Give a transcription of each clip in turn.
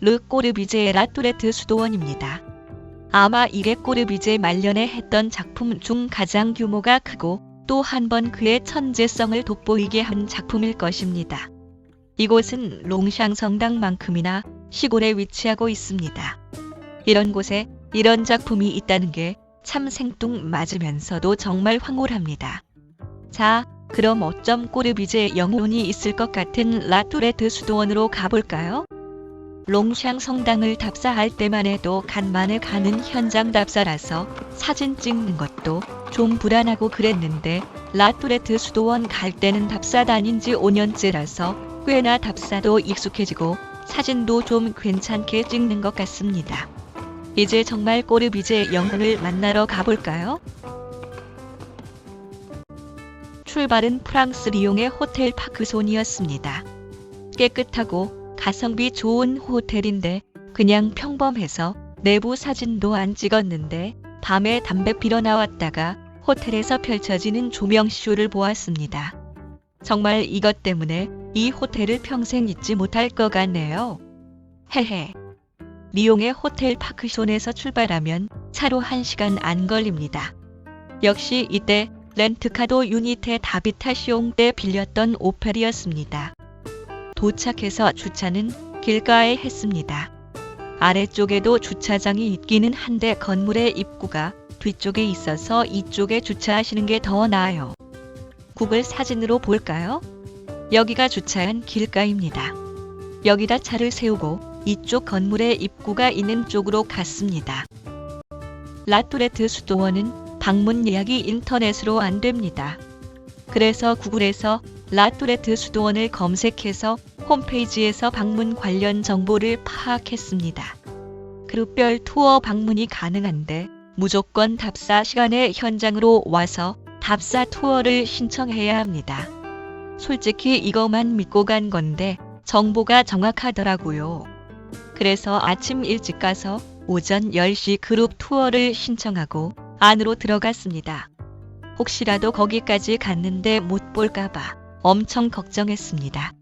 르 꼬르비제의 라뚜레트 수도원입니다. 아마 이레 꼬르비제 말년에 했던 작품 중 가장 규모가 크고 또 한 번 그의 천재성을 돋보이게 한 작품일 것입니다. 이곳은 롱샹 성당만큼이나 시골에 위치하고 있습니다. 이런 곳에 이런 작품이 있다는 게 참 생뚱맞으면서도 정말 황홀합니다. 자, 그럼 어쩜 꼬르비제 영혼이 있을 것 같은 라뚜레트 수도원으로 가볼까요? 롱샹 성당을 답사할 때만 해도 간만에 가는 현장 답사라서 사진 찍는 것도 좀 불안하고 그랬는데 라뚜레트 수도원 갈 때는 답사 다닌 지 5년째라서 꽤나 답사도 익숙해지고 사진도 좀 괜찮게 찍는 것 같습니다. 이제 정말 꼬르비제 영혼을 만나러 가볼까요? 출발은 프랑스 리옹의 호텔 파크손이었습니다. 깨끗하고 가성비 좋은 호텔인데 그냥 평범해서 내부 사진도 안 찍었는데 밤에 담배 피러 나왔다가 호텔에서 펼쳐지는 조명쇼를 보았습니다. 정말 이것 때문에 이 호텔을 평생 잊지 못할 것 같네요. 헤헤. 리옹의 호텔 파크손에서 출발하면 차로 1시간 안 걸립니다. 역시 이때 렌트카도 유니테 다비타시옹 때 빌렸던 오펠이었습니다. 도착해서 주차는 길가에 했습니다. 아래쪽에도 주차장이 있기는 한데 건물의 입구가 뒤쪽에 있어서 이쪽에 주차하시는 게 더 나아요. 구글 사진으로 볼까요? 여기가 주차한 길가입니다. 여기다 차를 세우고 이쪽 건물의 입구가 있는 쪽으로 갔습니다. 라뚜레트 수도원은 방문 예약이 인터넷으로 안 됩니다. 그래서 구글에서 라뚜레트 수도원을 검색해서 홈페이지에서 방문 관련 정보를 파악했습니다. 그룹별 투어 방문이 가능한데 무조건 답사 시간에 현장으로 와서 답사 투어를 신청해야 합니다. 솔직히 이것만 믿고 간 건데 정보가 정확하더라고요. 그래서 아침 일찍 가서 오전 10시 그룹 투어를 신청하고 안으로 들어갔습니다. 혹시라도 거기까지 갔는데 못 볼까봐 엄청 걱정했습니다.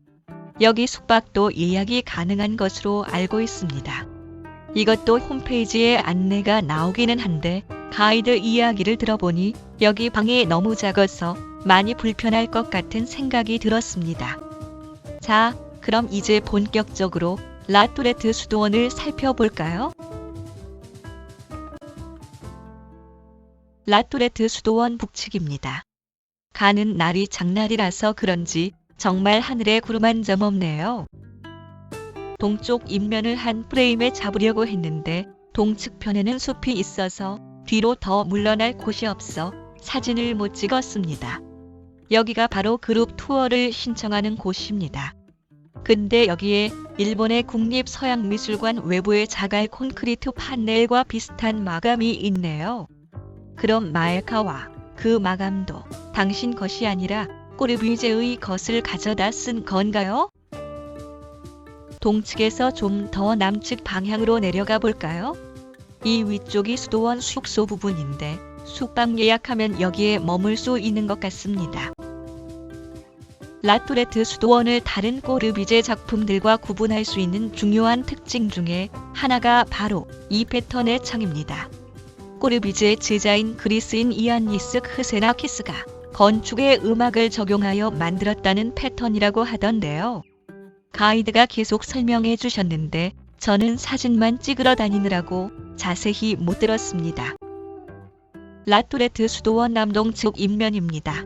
여기 숙박도 예약이 가능한 것으로 알고 있습니다. 이것도 홈페이지에 안내가 나오기는 한데 가이드 이야기를 들어보니 여기 방이 너무 작아서 많이 불편할 것 같은 생각이 들었습니다. 자, 그럼 이제 본격적으로 라뚜레트 수도원을 살펴볼까요? 라뚜레트 수도원 북측입니다. 가는 날이 장날이라서 그런지 정말 하늘에 구름 한 점 없네요. 동쪽 입면을 한 프레임에 잡으려고 했는데 동측 편에는 숲이 있어서 뒤로 더 물러날 곳이 없어 사진을 못 찍었습니다. 여기가 바로 그룹 투어를 신청하는 곳입니다. 근데 여기에 일본의 국립서양미술관 외부의 자갈 콘크리트 판넬과 비슷한 마감이 있네요. 그럼 마에카와 그 마감도 당신 것이 아니라 꼬르비제의 것을 가져다 쓴 건가요? 동측에서 좀 더 남측 방향으로 내려가 볼까요? 이 위쪽이 수도원 숙소 부분인데 숙박 예약하면 여기에 머물 수 있는 것 같습니다. 라뚜레트 수도원을 다른 꼬르비제 작품들과 구분할 수 있는 중요한 특징 중에 하나가 바로 이 패턴의 창입니다. 꼬르비제 제자인 그리스인 이안 니스 크세나키스가 건축에 음악을 적용하여 만들었다는 패턴이라고 하던데요. 가이드가 계속 설명해 주셨는데 저는 사진만 찍으러 다니느라고 자세히 못 들었습니다. 라뚜레트 수도원 남동측 입면입니다.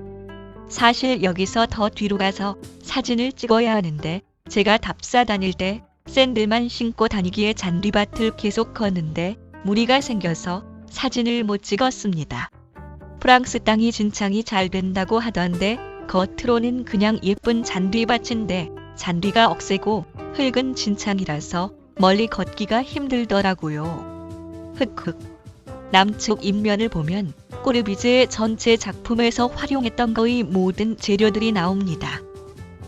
사실 여기서 더 뒤로 가서 사진을 찍어야 하는데 제가 답사 다닐 때 샌들만 신고 다니기에 잔디밭을 계속 걷는데 무리가 생겨서 사진을 못 찍었습니다. 프랑스 땅이 진창이 잘 된다고 하던데 겉으로는 그냥 예쁜 잔디밭인데 잔디가 억세고 흙은 진창이라서 멀리 걷기가 힘들더라고요. 흑흑. 남측 입면을 보면 꼬르비제의 전체 작품에서 활용했던 거의 모든 재료들이 나옵니다.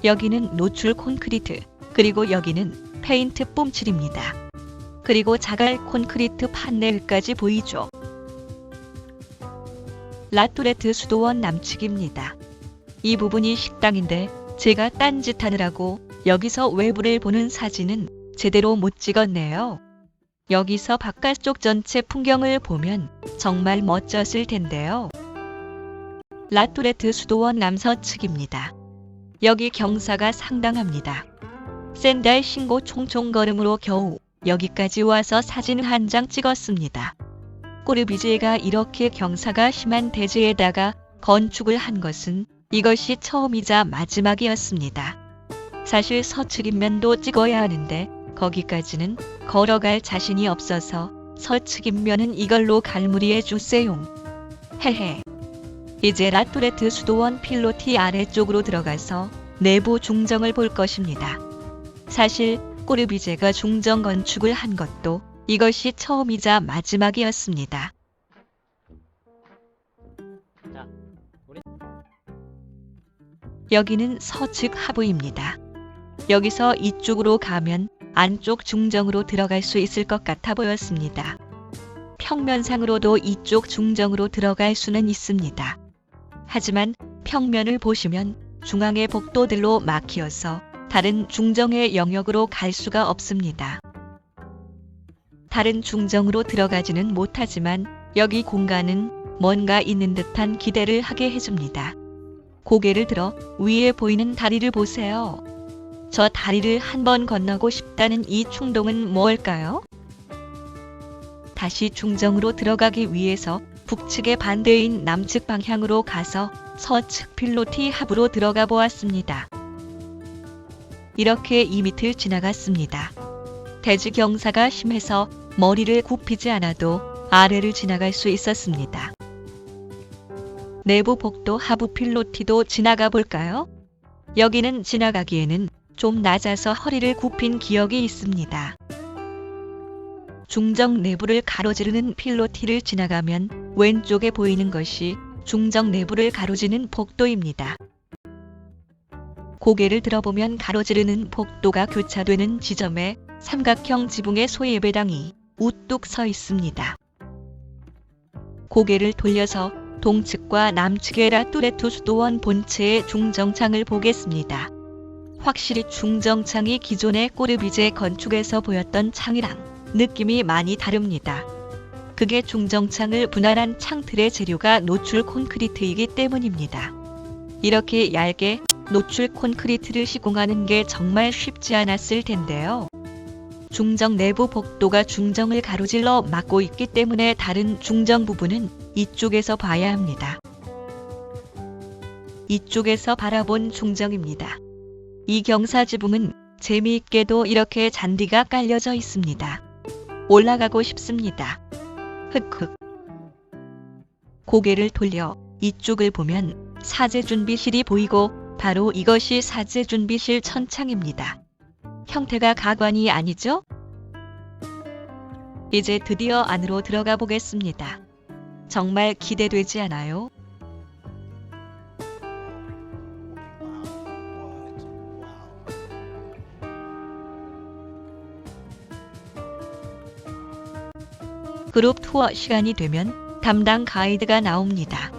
여기는 노출 콘크리트, 그리고 여기는 페인트 뽐칠입니다. 그리고 자갈 콘크리트 판넬까지 보이죠. 라뚜레트 수도원 남측입니다. 이 부분이 식당인데 제가 딴짓하느라고 여기서 외부를 보는 사진은 제대로 못 찍었네요. 여기서 바깥쪽 전체 풍경을 보면 정말 멋졌을 텐데요. 라뚜레트 수도원 남서측입니다. 여기 경사가 상당합니다. 샌달 신고 총총 걸음으로 겨우 여기까지 와서 사진 한 장 찍었습니다. 꼬르비제가 이렇게 경사가 심한 대지에다가 건축을 한 것은 이것이 처음이자 마지막이었습니다. 사실 서측인면도 찍어야 하는데 거기까지는 걸어갈 자신이 없어서 서측인면은 이걸로 갈무리해 주세요. 헤헤. 이제 라토레트 수도원 필로티 아래쪽으로 들어가서 내부 중정을 볼 것입니다. 사실 꼬르비제가 중정 건축을 한 것도 이것이 처음이자 마지막이었습니다. 여기는 서측 하부입니다. 여기서 이쪽으로 가면 안쪽 중정으로 들어갈 수 있을 것 같아 보였습니다. 평면상으로도 이쪽 중정으로 들어갈 수는 있습니다. 하지만 평면을 보시면 중앙의 복도들로 막히어서 다른 중정의 영역으로 갈 수가 없습니다. 다른 중정으로 들어가지는 못하지만 여기 공간은 뭔가 있는 듯한 기대를 하게 해줍니다. 고개를 들어 위에 보이는 다리를 보세요. 저 다리를 한번 건너고 싶다는 이 충동은 뭘까요? 다시 중정으로 들어가기 위해서 북측의 반대인 남측 방향으로 가서 서측 필로티 합으로 들어가 보았습니다. 이렇게 이 밑을 지나갔습니다. 대지 경사가 심해서 머리를 굽히지 않아도 아래를 지나갈 수 있었습니다. 내부 복도 하부 필로티도 지나가 볼까요? 여기는 지나가기에는 좀 낮아서 허리를 굽힌 기억이 있습니다. 중정 내부를 가로지르는 필로티를 지나가면 왼쪽에 보이는 것이 중정 내부를 가로지는 복도입니다. 고개를 들어보면 가로지르는 복도가 교차되는 지점에 삼각형 지붕의 소예배당이 우뚝 서 있습니다. 고개를 돌려서 동측과 남측의 라뚜레투 수도원 본체의 중정창을 보겠습니다. 확실히 중정창이 기존의 꼬르비제 건축에서 보였던 창이랑 느낌이 많이 다릅니다. 그게 중정창을 분할한 창틀의 재료가 노출 콘크리트이기 때문입니다. 이렇게 얇게 노출 콘크리트를 시공하는 게 정말 쉽지 않았을 텐데요. 중정 내부 복도가 중정을 가로질러 막고 있기 때문에 다른 중정 부분은 이쪽에서 봐야 합니다. 이쪽에서 바라본 중정입니다. 이 경사 지붕은 재미있게도 이렇게 잔디가 깔려져 있습니다. 올라가고 싶습니다. 흑흑. 고개를 돌려 이쪽을 보면 사제 준비실이 보이고 바로 이것이 사제 준비실 천창입니다. 형태가 가관이 아니죠? 이제 드디어 안으로 들어가 보겠습니다. 정말 기대되지 않아요? 그룹 투어 시간이 되면 담당 가이드가 나옵니다.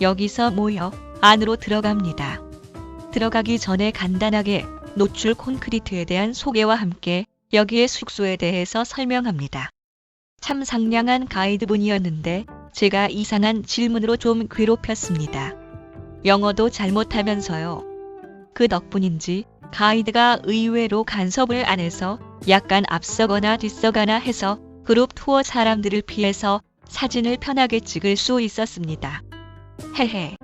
여기서 모여 안으로 들어갑니다. 들어가기 전에 간단하게 노출 콘크리트에 대한 소개와 함께 여기의 숙소에 대해서 설명합니다. 참 상냥한 가이드분이었는데 제가 이상한 질문으로 좀 괴롭혔습니다. 영어도 잘못하면서요. 그 덕분인지 가이드가 의외로 간섭을 안 해서 약간 앞서거나 뒤서거나 해서 그룹 투어 사람들을 피해서 사진을 편하게 찍을 수 있었습니다. 헤헤.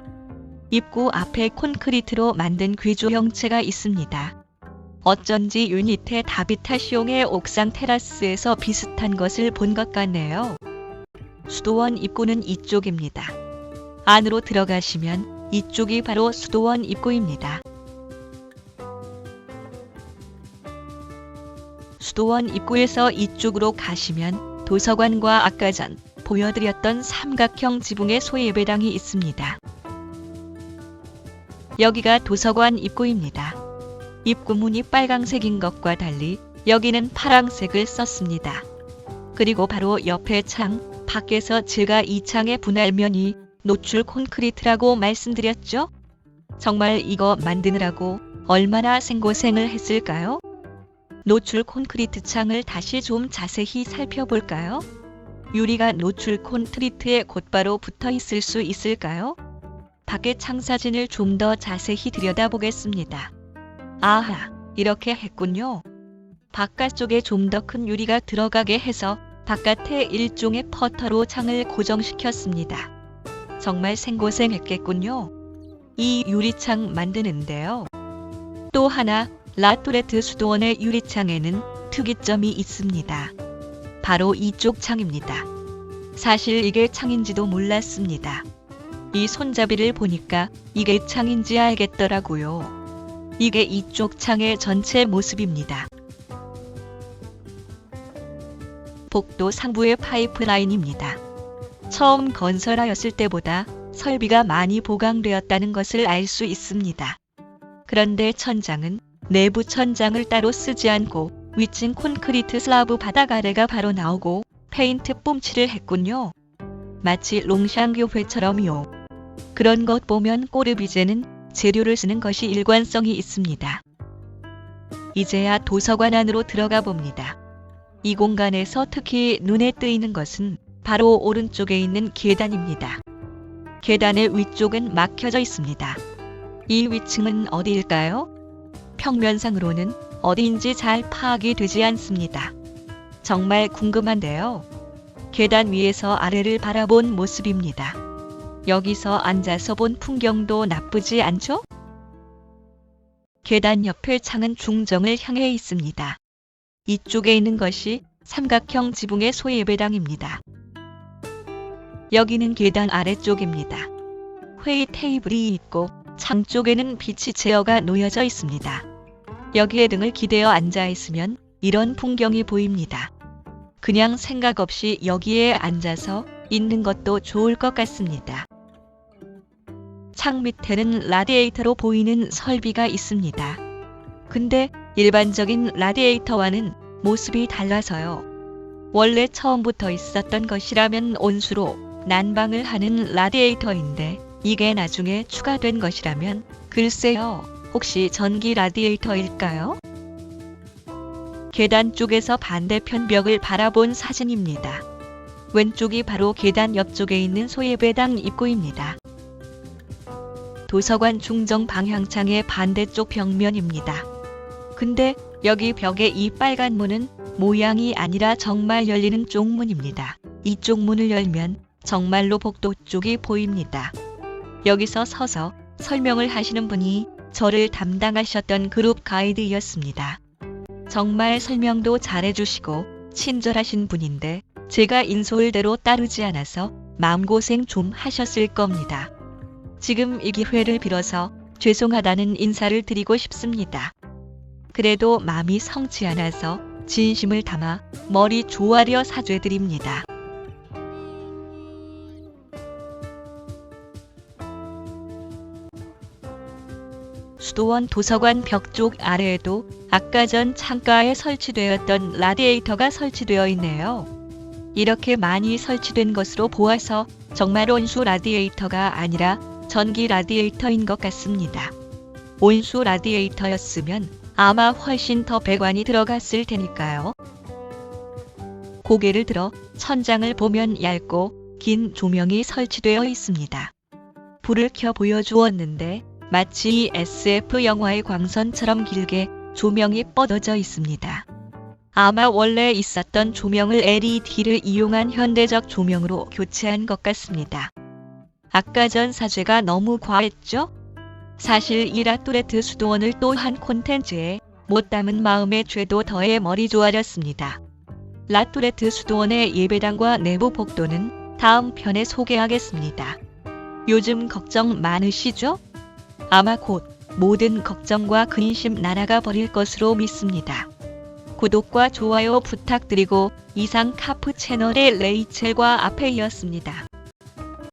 입구 앞에 콘크리트로 만든 귀조 형체가 있습니다. 어쩐지 유니테 다비타시옹의 옥상 테라스에서 비슷한 것을 본 것 같네요. 수도원 입구는 이쪽입니다. 안으로 들어가시면 이쪽이 바로 수도원 입구입니다. 수도원 입구에서 이쪽으로 가시면 도서관과 아까 전 보여드렸던 삼각형 지붕의 소예배당이 있습니다. 여기가 도서관 입구입니다. 입구 문이 빨강색인 것과 달리 여기는 파랑색을 썼습니다. 그리고 바로 옆에 창, 밖에서 제가 이 창의 분할면이 노출 콘크리트라고 말씀드렸죠? 정말 이거 만드느라고 얼마나 생고생을 했을까요? 노출 콘크리트 창을 다시 좀 자세히 살펴볼까요? 유리가 노출 콘크리트에 곧바로 붙어 있을 수 있을까요? 밖의 창 사진을 좀 더 자세히 들여다보겠습니다. 아하, 이렇게 했군요. 바깥쪽에 좀 더 큰 유리가 들어가게 해서 바깥에 일종의 퍼터로 창을 고정시켰습니다. 정말 생고생했겠군요. 이 유리창 만드는데요. 또 하나 라토레트 수도원의 유리창에는 특이점이 있습니다. 바로 이쪽 창입니다. 사실 이게 창인지도 몰랐습니다. 이 손잡이를 보니까 이게 창인지 알겠더라고요. 이게 이쪽 창의 전체 모습입니다. 복도 상부의 파이프라인입니다. 처음 건설하였을 때보다 설비가 많이 보강되었다는 것을 알 수 있습니다. 그런데 천장은 내부 천장을 따로 쓰지 않고 위층 콘크리트 슬라브 바닥 아래가 바로 나오고 페인트 뽐칠을 했군요. 마치 롱샹 교회처럼요. 그런 것 보면 꼬르비제는 재료를 쓰는 것이 일관성이 있습니다. 이제야 도서관 안으로 들어가 봅니다. 이 공간에서 특히 눈에 띄는 것은 바로 오른쪽에 있는 계단입니다. 계단의 위쪽은 막혀져 있습니다. 이 위층은 어디일까요? 평면상으로는 어디인지 잘 파악이 되지 않습니다. 정말 궁금한데요. 계단 위에서 아래를 바라본 모습입니다. 여기서 앉아서 본 풍경도 나쁘지 않죠? 계단 옆의 창은 중정을 향해 있습니다. 이쪽에 있는 것이 삼각형 지붕의 소예배당입니다. 여기는 계단 아래쪽입니다. 회의 테이블이 있고 창 쪽에는 비치 체어가 놓여져 있습니다. 여기에 등을 기대어 앉아 있으면 이런 풍경이 보입니다. 그냥 생각 없이 여기에 앉아서 있는 것도 좋을 것 같습니다. 창 밑에는 라디에이터로 보이는 설비가 있습니다. 근데 일반적인 라디에이터와는 모습이 달라서요. 원래 처음부터 있었던 것이라면 온수로 난방을 하는 라디에이터인데 이게 나중에 추가된 것이라면 글쎄요. 혹시 전기 라디에이터일까요? 계단 쪽에서 반대편 벽을 바라본 사진입니다. 왼쪽이 바로 계단 옆쪽에 있는 소예배당 입구입니다. 도서관 중정 방향창의 반대쪽 벽면입니다. 근데 여기 벽에 이 빨간 문은 모양이 아니라 정말 열리는 쪽문입니다. 이쪽 문을 열면 정말로 복도 쪽이 보입니다. 여기서 서서 설명을 하시는 분이 저를 담당하셨던 그룹 가이드였습니다. 정말 설명도 잘해주시고 친절하신 분인데 제가 인솔대로 따르지 않아서 마음고생 좀 하셨을 겁니다. 지금 이 기회를 빌어서 죄송하다는 인사를 드리고 싶습니다. 그래도 마음이 성치 않아서 진심을 담아 머리 조아려 사죄드립니다. 수도원 도서관 벽 쪽 아래에도 아까 전 창가에 설치되었던 라디에이터가 설치되어 있네요. 이렇게 많이 설치된 것으로 보아서 정말 온수 라디에이터가 아니라 전기 라디에이터인 것 같습니다. 온수 라디에이터였으면 아마 훨씬 더 배관이 들어갔을 테니까요. 고개를 들어 천장을 보면 얇고 긴 조명이 설치되어 있습니다. 불을 켜 보여주었는데 마치 SF 영화의 광선처럼 길게 조명이 뻗어져 있습니다. 아마 원래 있었던 조명을 LED를 이용한 현대적 조명으로 교체한 것 같습니다. 아까 전 사죄가 너무 과했죠? 사실 이 라토레트 수도원을 또 한 콘텐츠에 못 담은 마음의 죄도 더해 머리 조아렸습니다. 라토레트 수도원의 예배당과 내부 복도는 다음 편에 소개하겠습니다. 요즘 걱정 많으시죠? 아마 곧 모든 걱정과 근심 날아가 버릴 것으로 믿습니다. 구독과 좋아요 부탁드리고 이상 카프 채널의 레이첼과 아페이였습니다.